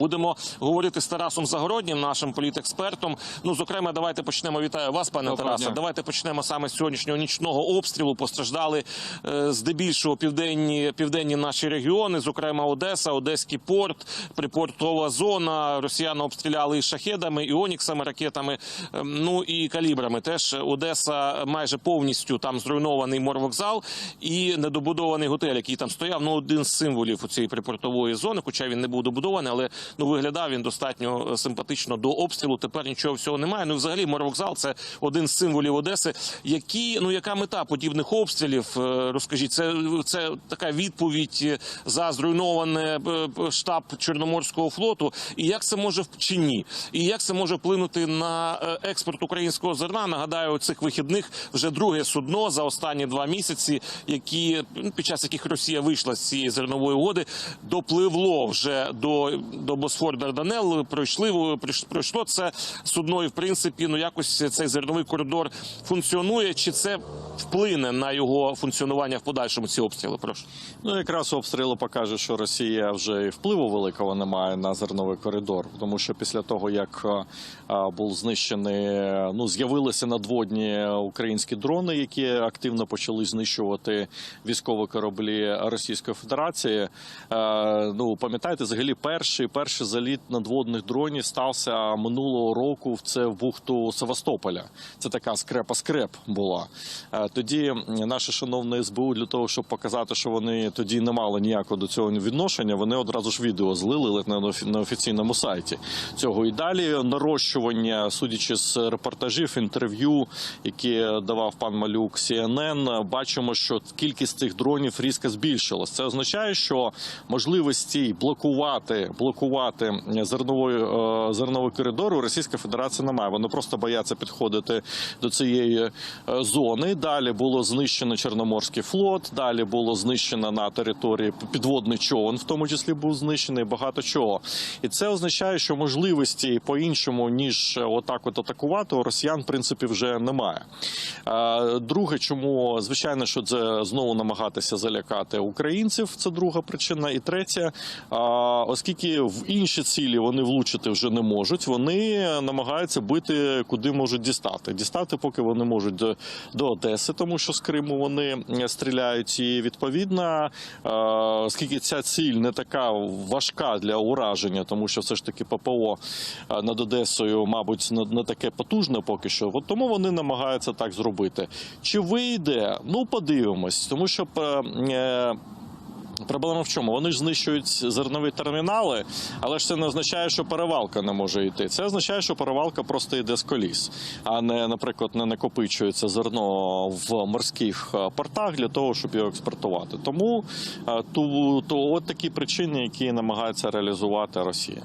Будемо говорити з Тарасом Загороднім, нашим політекспертом. Ну, зокрема, давайте почнемо. Вітаю вас, пане Доброго Тарасе. дня. Давайте почнемо саме з сьогоднішнього нічного обстрілу. Постраждали е, здебільшого південні південні наші регіони, зокрема Одеса, Одеський порт, припортова зона. Росіяни обстріляли і шахедами, і оніксами, ракетами, е, ну і калібрами. Теж Одеса майже повністю там зруйнований морвокзал і недобудований готель, який там стояв. Ну один з символів у цієї припортової зони, хоча він не був добудований, але ну виглядав він достатньо е, симпатично до обстрілу. Тепер нічого всього немає. Ну, взагалі, морвокзал це один з символів Одеси. Які ну яка мета подібних обстрілів? Е, Розкажіть, це, це така відповідь е, за зруйноване штаб Чорноморського флоту. І як це може чи ні? І як це може вплинути на експорт українського зерна? Нагадаю, цих вихідних вже друге судно за останні два місяці, які ну, під час яких Росія вийшла з цієї зернової угоди, допливло вже до, до Босфор Дарданел. Пройшли пройшло це судно, і в принципі, ну якось цей зерновий коридор функціонує. Чи це вплине на його функціонування в подальшому? Ці обстріли? Прошу. Ну якраз обстріли покаже, що Росія вже і впливу великого не має на зерновий коридор, тому що після того як е, е, був знищений, е, ну з'явилися надводні українські дрони, які активно почали знищувати військові кораблі Російської Федерації. Е, Ну пам'ятаєте, взагалі перший перший заліт надводних дронів стався минулого року. в Це в бухту Севастополя. Це така скрепа скреп була. Е, Тоді наше шановне СБУ для того, щоб показати, що вони тоді не мали ніякого до цього відношення, вони одразу ж відео злили на офіційному сайті цього. І далі нарощування, судячи з репортажів, інтерв'ю, які давав пан Малюк CNN, бачимо, що кількість цих дронів різко збільшилась. Це означає, що можливості блокувати блокувати зерновий, е, зерновий коридор Російська Федерація немає. Вони просто бояться підходити до цієї е, зони. Далі було знищено Чорноморський флот. Далі було знищено на території підводний човен, в тому числі був знищений багато чого. І це означає, що можливості по-іншому ніж отак от атакувати у росіян в принципі вже немає. Е, Друге, чому звичайно, що це знову намагатися залякати українців. Це друга причина. І третє, а, оскільки в інші цілі вони влучити вже не можуть, вони намагаються бити куди можуть дістати. Дістати, поки вони можуть до, до Одеси, тому що з Криму вони е, стріляють. І відповідно, е, оскільки ця ціль не така важка для ураження, тому що все ж таки ППО е, над Одесою, мабуть, не, таке потужне поки що. От тому вони намагаються так зробити. Чи вийде? Ну подивимось, тому що. Проблема в чому? Вони ж знищують зернові термінали, але ж це не означає, що перевалка не може йти. Це означає, що перевалка просто йде з коліс, а не, наприклад, не накопичується зерно в морських е, портах для того, щоб його експортувати. Тому то, то от такі причини, які намагається реалізувати Росія.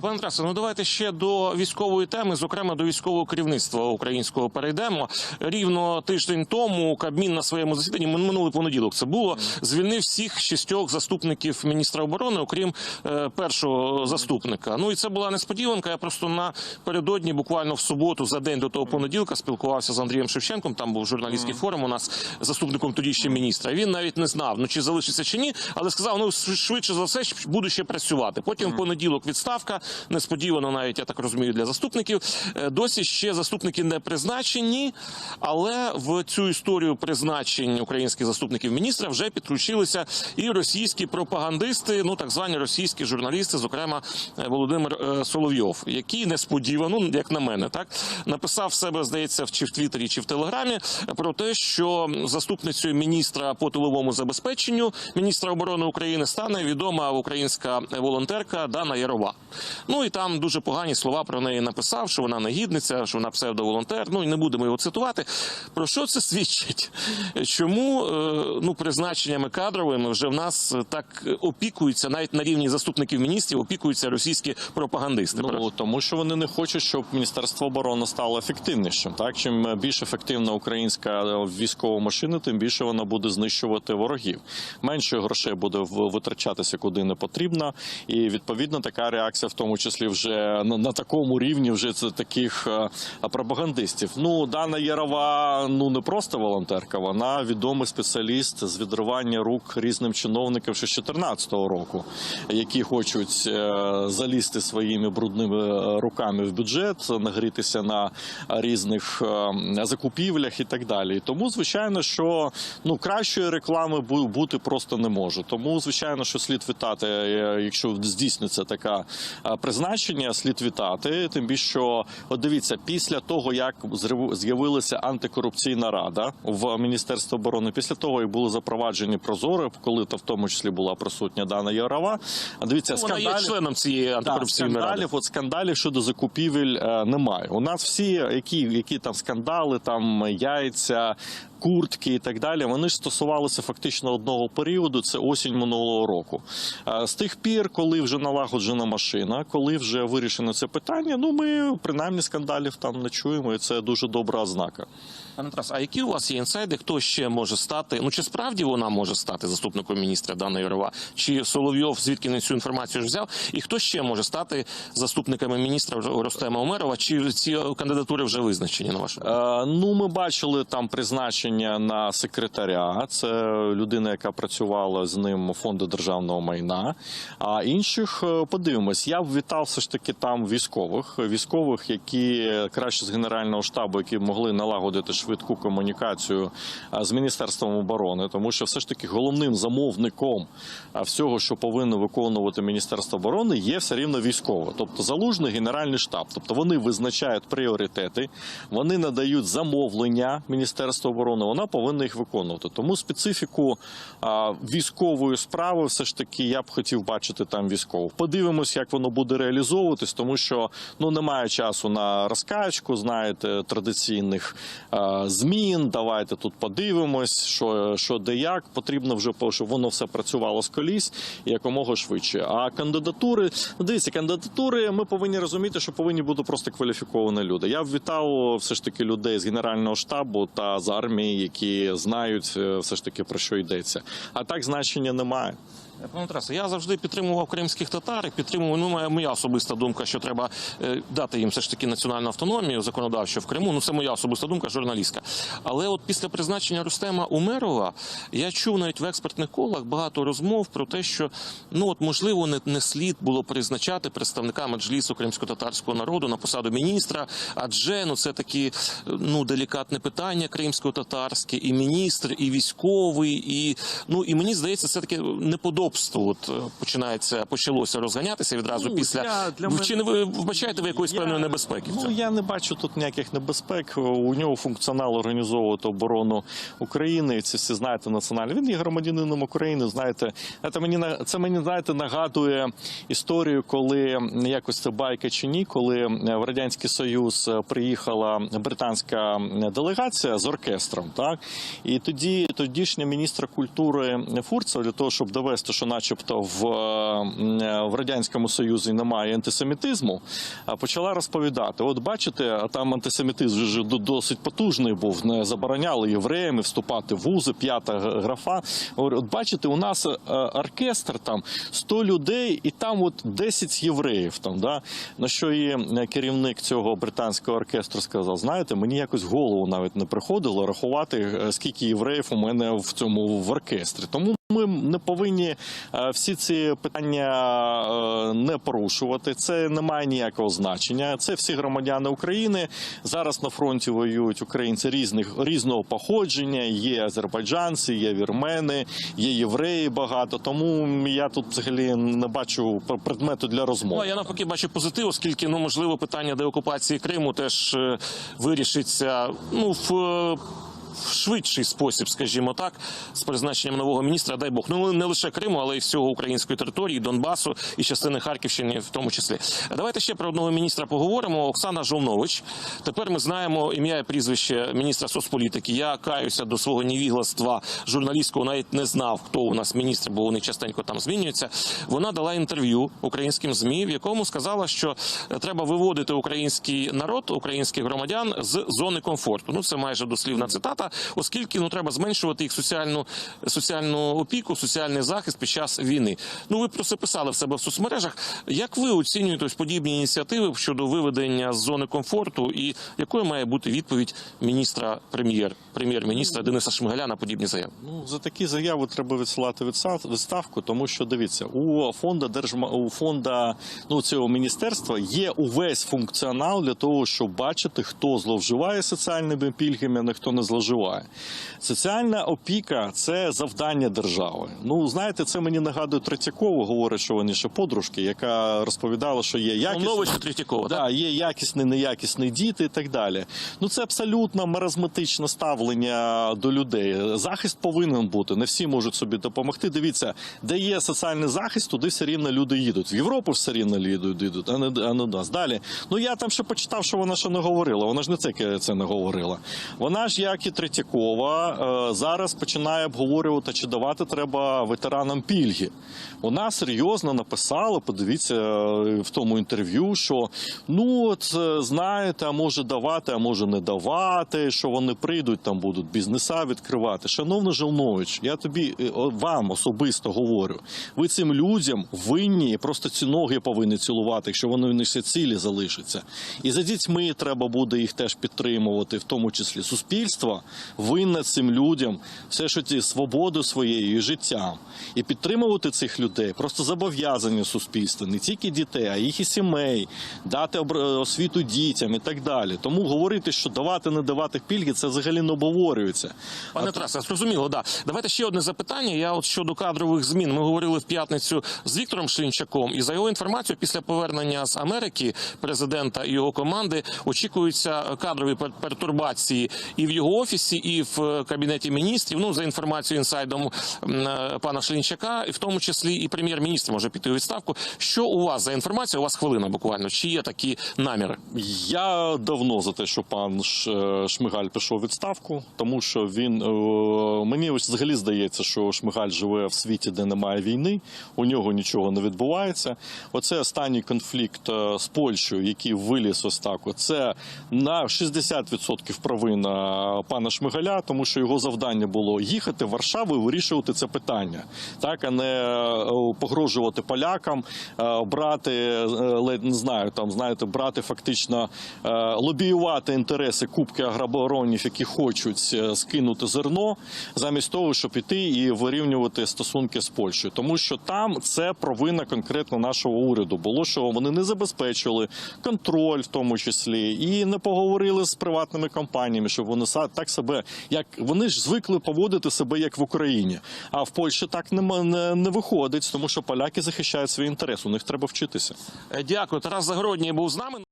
Пане Тарасе, ну давайте ще до військової теми, зокрема до військового керівництва українського перейдемо. Рівно тиждень тому Кабмін на своєму засіданні мин- минулий понеділок це було звільнив всіх шістьох заступників міністра оборони, окрім е, першого заступника. Ну і це була несподіванка. Я просто напередодні, буквально в суботу, за день до того понеділка, спілкувався з Андрієм Шевченком. Там був журналістський форум у нас заступником тоді ще міністра. Він навіть не знав, ну чи залишиться чи ні, але сказав: ну швидше за все буду ще працювати. Потім в понеділок відставка. Несподівано, навіть я так розумію, для заступників. Е, Досі ще заступники не призначені, але в цю історію призначень українських заступників міністра вже підключилися і російські пропагандисти, ну так звані російські журналісти, зокрема е, Володимир е, Соловйов, який несподівано, ну, як на мене, так написав себе, здається, чи в Твіттері, чи в Телеграмі про те, що заступницею міністра по тиловому забезпеченню міністра оборони України стане відома українська волонтерка Дана Ярова. Ну і там дуже погані слова про неї написав, що вона негідниця, що вона псевдоволонтер. Ну і не будемо його цитувати. Про що це свідчить? Чому е, ну призначеннями кадровими вже в нас е, так опікуються, навіть на рівні заступників міністрів, опікуються російські пропагандисти? Ну тому, що вони не хочуть, щоб міністерство оборони стало ефективнішим. Так чим більш ефективна українська військова машина, тим більше вона буде знищувати ворогів. Менше грошей буде витрачатися куди не потрібно, і відповідно така реакція в тому числі вже на, на такому рівні вже це таких е, пропагандистів. Ну, Дана Ярова ну не просто волонтерка, вона відомий спеціаліст з відривання рук різним чиновникам ще з 2014 року, які хочуть е, залізти своїми брудними е, руками в бюджет, нагрітися на різних закупівлях і так далі. Тому, звичайно, що ну кращої реклами бу- бути просто не може. Тому, звичайно, що слід вітати, якщо здійсниться таке е, призначення, слід вітати. Тим більше, що от дивіться, після того як з'явилася антикорупційна рада в Міністерстві оборони, після того як були запроваджені прозоро, коли то в тому числі була присутня Дана Ярова. А дивіться, Вона є членом цієї антикорупційної ради. скандалів, от скандалів щодо закупівель е, немає. У нас всі, які, які там скандали, там яйця, куртки і так далі, вони ж стосувалися фактично одного періоду. Це осінь минулого року. З тих пір, коли вже налагоджена машина, коли вже вирішено це питання, ну ми принаймні скандалів там не чуємо, і це дуже добра ознака. Пане Тарас, а які у вас є інсайди? Хто ще може стати? Ну чи справді вона може стати заступником міністра Дана Ярова? Чи Соловйов звідки він цю інформацію ж взяв? І хто ще може стати заступниками міністра Ростема Омерова? Чи ці кандидатури вже визначені на вашу? Е, Ну, ми бачили там призначення на секретаря. Це людина, яка працювала з ним у фонду державного майна. А інших е, подивимось. Я б вітав все ж таки там військових, військових, які краще з генерального штабу, які могли налагодити швидку комунікацію з міністерством оборони, тому що все ж таки головним замовником всього, що повинно виконувати міністерство оборони, є все рівно військово, тобто залужний генеральний штаб. Тобто вони визначають пріоритети, вони надають замовлення Міністерству оборони. Вона повинна їх виконувати. Тому специфіку військової справи, все ж таки, я б хотів бачити там військових. Подивимось, як воно буде реалізовуватись, тому що ну немає часу на розкачку, знаєте, традиційних змін. Давайте тут подивимось, що, що де як. Потрібно вже щоб воно все працювало з коліс якомога швидше. А кандидатури, ну дивіться, кандидатури ми повинні розуміти, що повинні бути просто кваліфіковані люди. Я вітав все ж таки людей з генерального штабу та з армії, які знають е, все ж таки про що йдеться. А так значення немає. Пане Тарасе, я завжди підтримував кримських татар, і підтримував ну, моя, особиста думка, що треба е, дати їм все ж таки національну автономію законодавчо в Криму. Ну це моя особиста думка, журналістська. Але от після призначення Рустема Умерова я чув навіть в експертних колах багато розмов про те, що ну от можливо не, не слід було призначати представника меджлісу кримсько-татарського народу на посаду міністра, адже ну це такі ну делікатне питання кримсько-татарське, і міністр, і військовий, і ну і мені здається, це таке неподобство. От е, починається почалося розганятися відразу Ну, після я- для чи не ви вбачаєте ви якоїсь Я- певної небезпеки? Ну я не бачу тут ніяких небезпек. У нього функціонал організовувати оборону України. Це всі знаєте національно. Він є громадянином України. Знаєте, це мені це мені знаєте нагадує історію, коли якось це байка чи ні, коли в радянський союз приїхала британська делегація з оркестром. Так і тоді тодішня міністра культури Фурцева для того, щоб довести, що, начебто, в, е, в радянському союзі немає антисемітизму, а почала розповідати: от бачите, там антисемітизм вже до- досить потужний був. Не забороняли євреям вступати в вузи, п'ята графа. От бачите, у нас е, оркестр там 100 людей, і там от 10 євреїв. Там да на що і е, керівник цього британського оркестру сказав: знаєте, мені якось голову навіть не приходило рахувати, е, скільки євреїв у мене в цьому в оркестрі. Тому ми не повинні е, всі ці питання е, не порушувати. Це не має ніякого значення. Це всі громадяни України. Зараз на фронті воюють українці різних різного походження. Є азербайджанці, є вірмени, є євреї багато. Тому я тут взагалі не бачу предмету для Ну, розмови. а я навпаки бачу позитив, оскільки ну можливо питання деокупації Криму теж е, вирішиться ну в. В швидший спосіб, скажімо так, з призначенням нового міністра, дай Бог, ну не лише Криму, але й всього української території, Донбасу і частини Харківщини, в тому числі. Давайте ще про одного міністра поговоримо. Оксана Жовнович. Тепер ми знаємо ім'я і прізвище міністра соцполітики. Я каюся до свого невігластва журналістського, навіть не знав, хто у нас міністр, бо вони частенько там змінюються. Вона дала інтерв'ю українським змі, в якому сказала, що е, треба виводити український народ, українських громадян з зони комфорту. Ну це майже дослівна цитата. Зарплата, оскільки ну треба зменшувати їх соціальну соціальну опіку, соціальний захист під час війни. Ну ви про це писали в себе в соцмережах. Як ви оцінюєте ось подібні ініціативи щодо виведення з зони комфорту, і якою має бути відповідь міністра прем'єр прем'єр-міністра Дениса Шмигаля на подібні заяви? Ну за такі заяви треба відсилати відставку, тому що дивіться, у фонда держма у фонда ну цього міністерства є увесь функціонал для того, щоб бачити, хто зловживає соціальними пільгами, а хто не зловживає. Соціальна опіка це завдання держави. Ну знаєте, це мені нагадує Третьякову, говорить, що вони ще подружки, яка розповідала, що є. Нович Третьякова, так? Да, є якісний, неякісний діти і так далі. Ну це абсолютно маразматичне ставлення до людей. Захист повинен бути. Не всі можуть собі допомогти. Дивіться, де є соціальний захист, туди все рівно люди їдуть. В Європу все рівно їдуть, їдуть а не а не нас. Далі. Ну я там ще почитав, що вона ще не говорила. Вона ж не це, це не говорила. Вона ж, як і Третьякова, е, зараз починає обговорювати, чи давати треба ветеранам пільги. Вона серйозно написала, подивіться е, в тому інтерв'ю, що ну от е, знаєте, а може давати, а може не давати, що вони прийдуть, будуть бізнеса відкривати. Шановний Желнович, я тобі е, вам особисто говорю. Ви цим людям винні просто ці ноги повинні цілувати, якщо вони не ще цілі залишаться. І за дітьми треба буде їх теж підтримувати, в тому числі суспільство винне цим людям все, що ті свободу своєю і життям. І підтримувати цих людей просто зобов'язання суспільства, не тільки дітей, а їх і сімей, дати освіту дітям і так далі. Тому говорити, що давати, не давати пільги, це взагалі не обговорюється. Пане Тарасе, зрозуміло, да. Давайте ще одне запитання. Я от щодо кадрових змін. Ми говорили в п'ятницю з Віктором Шлінчаком, і за його інформацією, після повернення з Америки президента і його команди очікуються кадрові пер- пертурбації і в його офісі, і в е, кабінеті міністрів. Ну за інформацією інсайдом е, пана Шлінчака, і в тому числі і прем'єр-міністр може піти у відставку. Що у вас за інформація? У вас хвилина буквально. Чи є такі наміри? Я давно за те, що пан Шмигаль пішов у відставку, тому що він е, мені взагалі здається, що Шмигаль живе в світі, де немає війни, у нього нічого не відбувається. Оце останній конфлікт е, з Польщею, який виліз ось так. Це на 60% провина пана Шмигаля, тому що його завдання було їхати в Варшаву і вирішувати це питання, так а не е, погрожувати полякам, брати не знаю, там знаєте, брати фактично лобіювати інтереси кубки агробаронів, які хочуть е, скинути зерно, замість того, щоб іти і вирівнювати стосунки з Польщею, тому що там це провина конкретно нашого уряду. Було що вони не забезпечили контроль, в тому числі, і не поговорили з приватними компаніями, щоб вони так себе, як вони ж звикли поводити себе як в Україні. А в Польщі так не, не, не виходить, тому що поляки захищають свій інтерес. У них треба вчитися. Е, Дякую. Тарас Загородній був з нами.